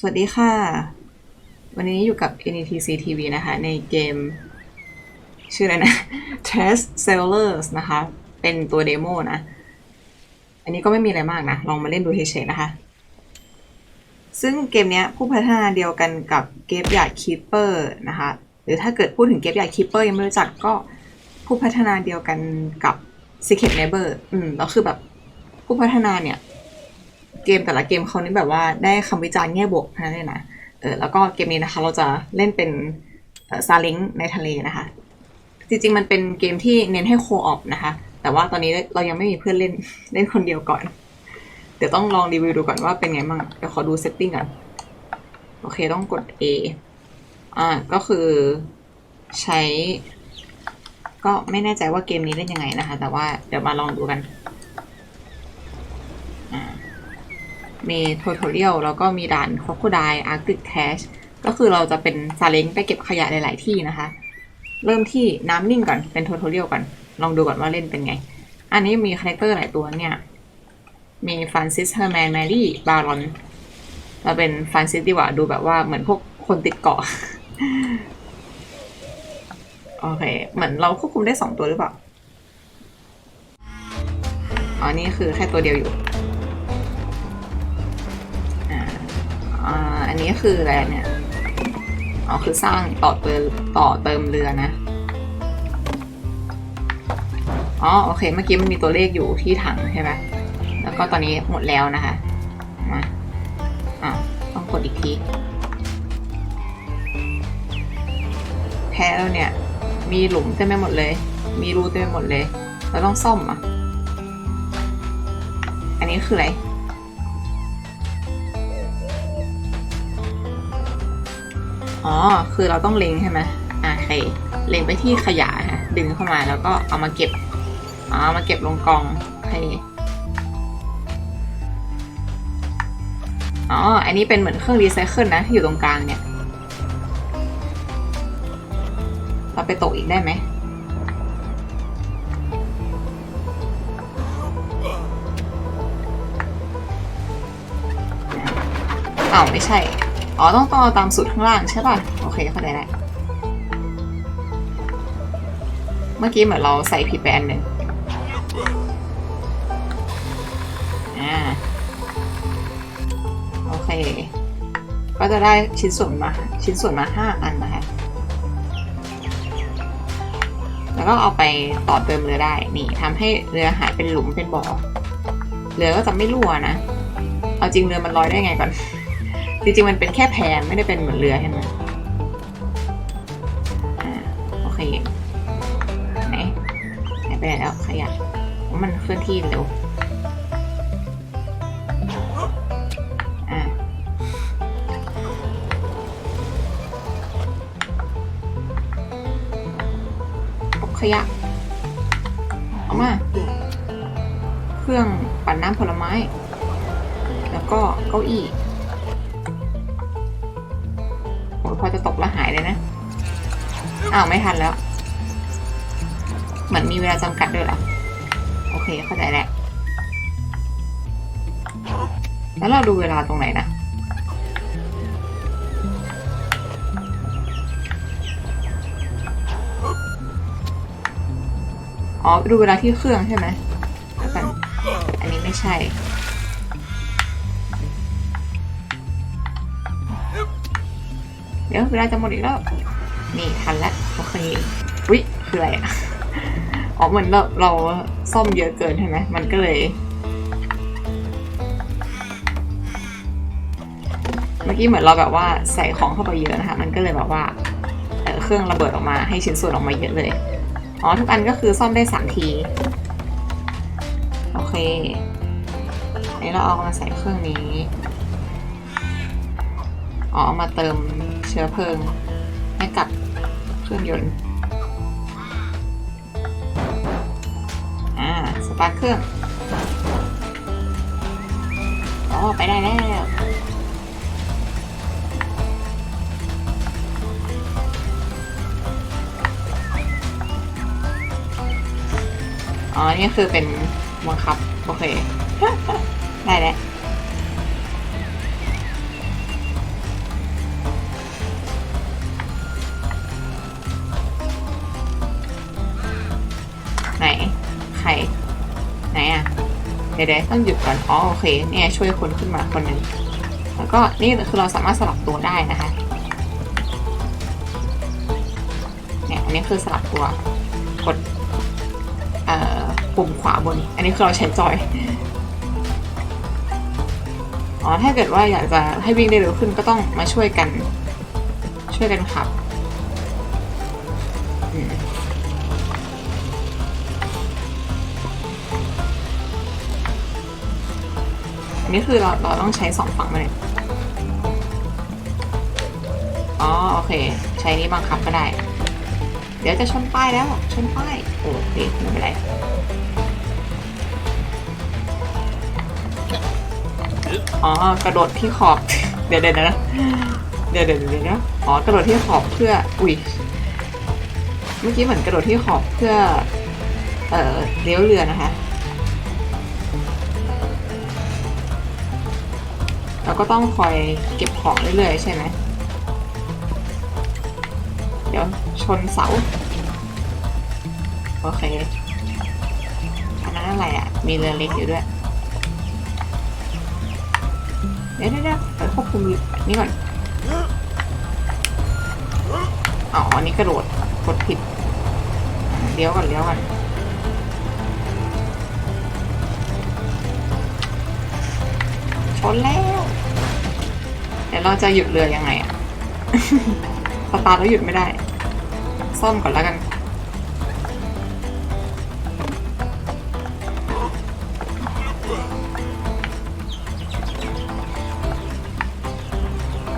สวัสดีค่ะ วันนี้อยู่กับ NETC TV นะคะ ในเกม ชื่ออะไรนะ Test Sellers นะคะ เป็นตัวเดโมนะ อันนี้ก็ไม่มีอะไรมากนะ ลองมาเล่นดูเฉยๆนะคะ ซึ่งเกมเนี้ยผู้พัฒนาเดียวกันกับเกมยาร์ดคีเปอร์นะคะ หรือถ้าเกิดพูดถึงเกมยาร์ดคีเปอร์ยังไม่รู้จักก็ผู้พัฒนาเดียวกันกับ Secret Neighbor อืมแล้วคือแบบผู้พัฒนาเนี่ย เกมแต่ละเกมเขานี่แบบว่าได้คำวิจารณ์แง่บวกนั้นเลยนะเออแล้วก็เกมนี้นะคะเราจะเล่นเป็นซาลิงในทะเลนะคะ จริง ๆ มันเป็นเกมที่เน้นให้โคออปนะคะ แต่ว่าตอนนี้เรายังไม่มีเพื่อนเล่นเล่นคนเดียวก่อน เดี๋ยวต้องลองรีวิวดูก่อนว่าเป็นไงมั่งเดี๋ยวขอดูเซตติ้งก่อนโอเคต้องกด A อ่าก็คือใช้ ก็ไม่แน่ใจว่าเกมนี้เล่นยังไงนะคะ แต่ว่าเดี๋ยวมาลองดูกันอ่า มีท u ท o เรียลแล้วก็มีด่าน Crocodile Arctic Cache ก็คือเราจะเป็นซาเล้งไปเก็บขยะหลาย ๆ ที่นะคะ เริ่มที่น้ำนิ่งก่อนเป็นท u ท o เรียลก่อน ลองดูก่อนว่าเล่นเป็นไง อันนี้มีคาแรคเตอร์หลายตัวเนี่ย มีฟรานซิสเฮอร์แมนแมรี่บารอนเราเป็นฟรานซิสดีกว่าดูแบบว่าเหมือนพวกคนติดเกาะโอเค เหมือนเราควบคุมได้สองตัวหรือเปล่า อ๋อ นี่คือแค่ตัวเดียวอยู่ นนี้คืออะไรเนี่ยอ๋อคือสร้างต่อเติมต่อเติมเรือนะอ๋อโอเค เมื่อกี้มันมีตัวเลขอยู่ที่ถังใช่ไหมแล้วก็ตอนนี้หมดแล้วนะคะมาอ่าต้องกดอีกทีแพ้แล้วเนี่ย มีหลุมเต็มไปหมดเลย มีรูเต็มไปหมดเลย เราต้องซ่อมอะ อันนี้คืออะไร อ๋อ คือเราต้องเล็งใช่ไหมอ่าโอเคเล็งไปที่ขยะค่ะดึงเข้ามาแล้วก็เอามาเก็บอ๋อเอามาเก็บลงกองโอเคอ๋อ อันนี้เป็นเหมือนเครื่องรีไซเคิลนะ อยู่ตรงกลางเนี่ย เราไปตกอีกได้ไหม อ้าว ไม่ใช่ อ๋อ ต้องต่อตามสูตรข้างล่างใช่ป่ะ โอเคเข้าใจแล้วเมื่อกี้เหมือนเราใส่ผิดไปอันหนึ่งอ่า โอเค ก็จะได้ชิ้นส่วนมา ชิ้นส่วนมาห้าอันนะคะ แล้วก็เอาไปต่อเติมเรือได้ นี่ทำให้เรือหายเป็นหลุมเป็นบ่อ เรือก็จะไม่รั่วนะ เอาจริงเรือมันลอยได้ไงก่อน จริงๆมันเป็นแค่แพไม่ได้เป็นเหมือนเรือใช่ไหมอ่าโอเคไหนหายไปไหนแล้วขยะมันเคลื่อนที่เร็วอ่าขยะเอามา เครื่องปั่นน้ำผลไม้ แล้วก็เก้าอี้ายเลยนะ อ้าว ไม่ทันแล้ว เหมือนมีเวลาจำกัดด้วยเหรอ โอเค เข้าใจแล้ว แล้วเราดูเวลาตรงไหนนะอ๋อ ดูเวลาที่เครื่องใช่ไหมแล้วกัน อันนี้ไม่ใช่ เดี๋ยวเวลาจะหมดอีกแล้ว นี่ทันแล้วโอเควิคืออะไรอะอ๋อเหมือนเราเราซ่อมเยอะเกินใช่ไหมมันก็เลย เมื่อกี้เหมือนเราแบบว่าใส่ของเข้าไปเยอะนะคะ มันก็เลยแบบว่าเเครื่องระเบิดออกมาให้ชิ้นส่วนออกมาเยอะเลย อ๋อทุกอันก็คือซ่อมได้สามที โอเคอันนี้เราเอามาใส่เครื่องนี้ อ๋อเอามาเติมเชื้อเพลิงให้กับเครื่องยนต์อ่าสตาร์ทเครื่องอ๋อไปได้แล้วอ๋อ นี่คือเป็นบังคับ โอเค ได้แล้ว เดี๋ยวต้องหยุดก่อน อ๋อโอเค เนี่ยช่วยคนขึ้นมาคนหนึ่งแล้วก็นี่คือเราสามารถสลับตัวได้นะคะ เนี่ยอันนี้คือสลับตัว กดเอ่อปุ่มขวาบน อันนี้คือเราใช้จอย อ๋อถ้าเกิดว่าอยากจะให้วิ่งได้เร็วขึ้นก็ต้องมาช่วยกัน ช่วยกันขับ นนี้คือเราเราต้องใช้สองฝั่งมาเลยอ๋อโอเค ใช้นี้บังคับก็ได้ เดี๋ยวจะชนป้ายแล้วชนป้ายโอเคไม่เป็นไรอ๋อกระโดดที่ขอบ เดี๋ยวเดี๋ยวนะเดี๋ยวเดี๋ยวเดี๋ยวนะอ๋อกระโดดที่ขอบเพื่ออุ้ยเมื่อกี้เหมือนกระโดดที่ขอบเพื่อ เอ่อเลี้ยวเรือนะคะ แล้วก็ต้องคอยเก็บของเรื่อยๆใช่ไหม เดี๋ยวชนเสา โอเคอันนั้นอะไรอะ มีเรือเล็กอยู่ด้วย เดี๋ยวเดี๋ยวไปควบคุมนี่ก่อน อ๋อ อันนี้กระโดดกดผิดเลี้ยวก่อนเลี้ยวก่อนชนแล้ว เดี๋ยวเราจะหยุดเรือยังไงอะสตาร์ทแล้วหยุดไม่ได้ ซ่อมก่อนแล้วกัน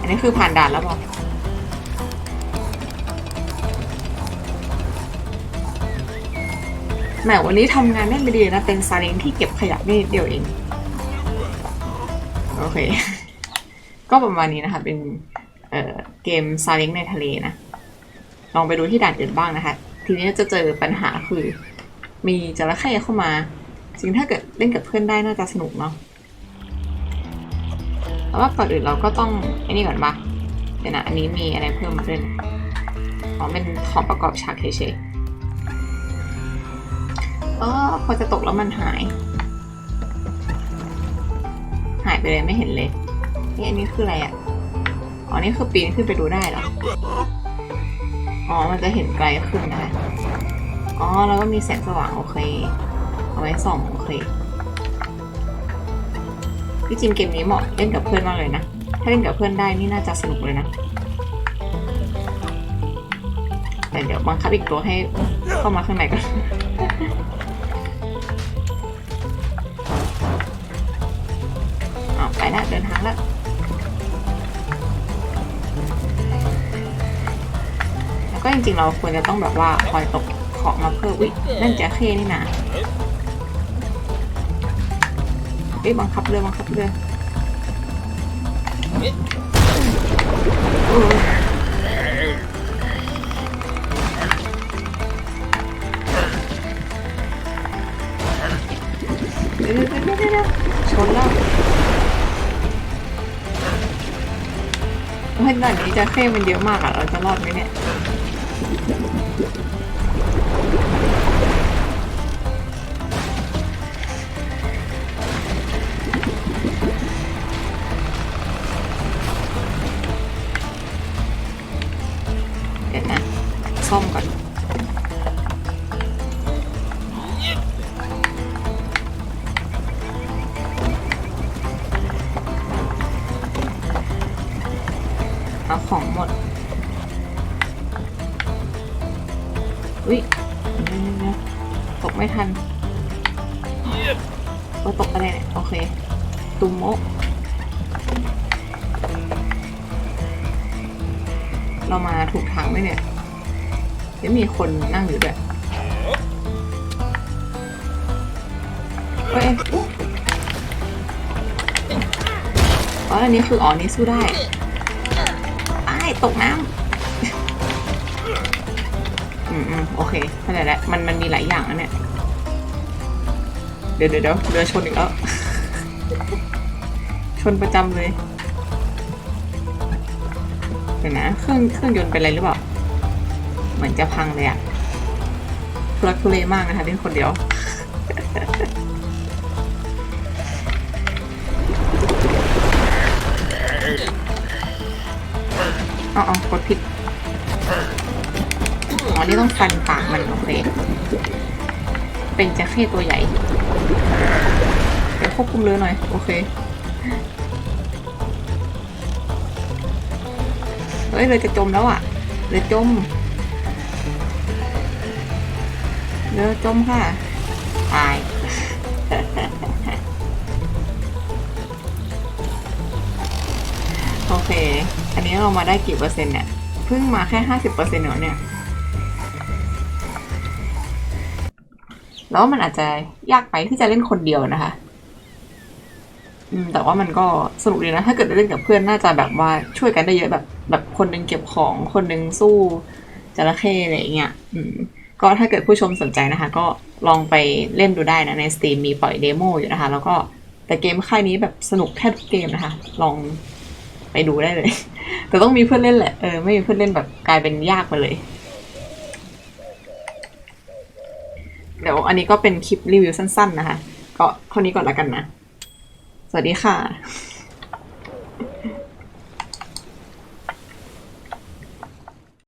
อันนี้คือผ่านด่านแล้วบอกแหมวันนี้ทำงานได้ไม่ดีนะ เป็นซาเล้งที่เก็บขยะได้นิดเดียวเอง โอเค ก็ประมาณนี้นะคะ เป็นเเกมซาเล้งในทะเลนะ ลองไปดูที่ด่านอื่นบ้างนะคะ ทีนี้จะเจอปัญหาคือ มีจระเข้เข้ามาจริงถ้าเกิดเล่นกับเพื่อนได้น่าจะสนุกเนาะแต่ว่าก่อนอื่นเราก็ต้องไอ้นี่ก่อนปะเดี๋ยวนะ อันนี้มีอะไรเพิ่มมาด้วยนะอ๋อเป็นของประกอบฉากเฉยๆอ๋อพอจะตกแล้วมันหาย หายไปเลยไม่เห็นเลย นี่อันนี้คืออะไรอะ อ๋อ นี่คือปีนขึ้นไปดูได้เหรอ อ๋อ มันจะเห็นไกลขึ้นนะคะ อ๋อ แล้วก็มีแสงสว่างโอเค เอาไว้ส่องโอเคที่จริงเกมนี้เหมาะเล่นกับเพื่อนมากเลยนะ ถ้าเล่นกับเพื่อนได้นี่น่าจะสนุกเลยนะ แต่เดี๋ยวบังคับอีกตัวให้เข้ามาข้างในก่อนเอไปแล้วเดินทางแล้ว ก็จริงๆเราควรจะต้องแบบว่าคอยตกของมาเพิ่มอุ้ยนั่นแจ๊เข้นี่นะเอ้ยบังคับเรือบังคับเรือเออเดี๋ยวเดี๋ยวเดี๋ยวเดี๋ยวชนแล้วเฮ้ยด่านนี้จะเข้มันเยอะมากอะเราจะรอดไหมเนี่ย เดี๋ยวนะซ่อมก่อน ว่าตกอะไรเนี่ยโอเคตุมโมะเรามาถูกทางไหมเนี่ยเดี๋ยวมีคนนั่งอยู่ด้วยเฮ้ยอ๋ออันนี้คืออ๋อนี่สู้ได้ไอ้ตกน้ำอืมอืมโอเคเข้าใจแล้วมันมันมีหลายอย่างนะเนี่ย เดี๋ยวเดี๋ยวเรือชนอีกแล้ว ชนประจำเลยเดี๋ยวนะเครื่องเครื่องยนต์เป็นอะไรหรือเปล่า เหมือนจะพังเลยอะทุรักทุเลมากนะคะเล่นคนเดียว เอาเอากดผิด อ๋อ นี่ต้องฟันปากมันโอเค เป็นแจระเข้ตัวใหญ่เดี๋ยวควบคุมเรือหน่อย โอเค เฮ้ยเรือจะจมแล้วอะเรือจมเรือจมค่ะ ตายโอเค อันนี้เรามาได้กี่เปอร์เซ็นต์เนี่ย เพิ่งมาแค่ห้าสิบเปอร์เซ็นต์เหรอเนี่ย แล้วมันอาจจะยากไปที่จะเล่นคนเดียวนะคะ อืม แต่ว่ามันก็สนุกดีนะ ถ้าเกิดได้เล่นกับเพื่อนน่าจะแบบว่าช่วยกันได้เยอะแบบ แบบคนนึงเก็บของคนนึงสู้จระเข้อะไรอย่างเงี้ย อืม ก็ถ้าเกิดผู้ชมสนใจนะคะ ก็ลองไปเล่นดูได้นะใน Steam มีปล่อยเดโมอยู่นะคะ แล้วก็แต่เกมค่ายนี้แบบสนุกแทบทุกเกมนะคะ ลองไปดูได้เลย แต่ต้องมีเพื่อนเล่นแหละ เออ ไม่มีเพื่อนเล่นแบบกลายเป็นยากไปเลย เดี๋ยวอันนี้ก็เป็นคลิปรีวิวสั้น ๆ นะคะ ก็เท่านี้ก่อนละกันนะ สวัสดีค่ะ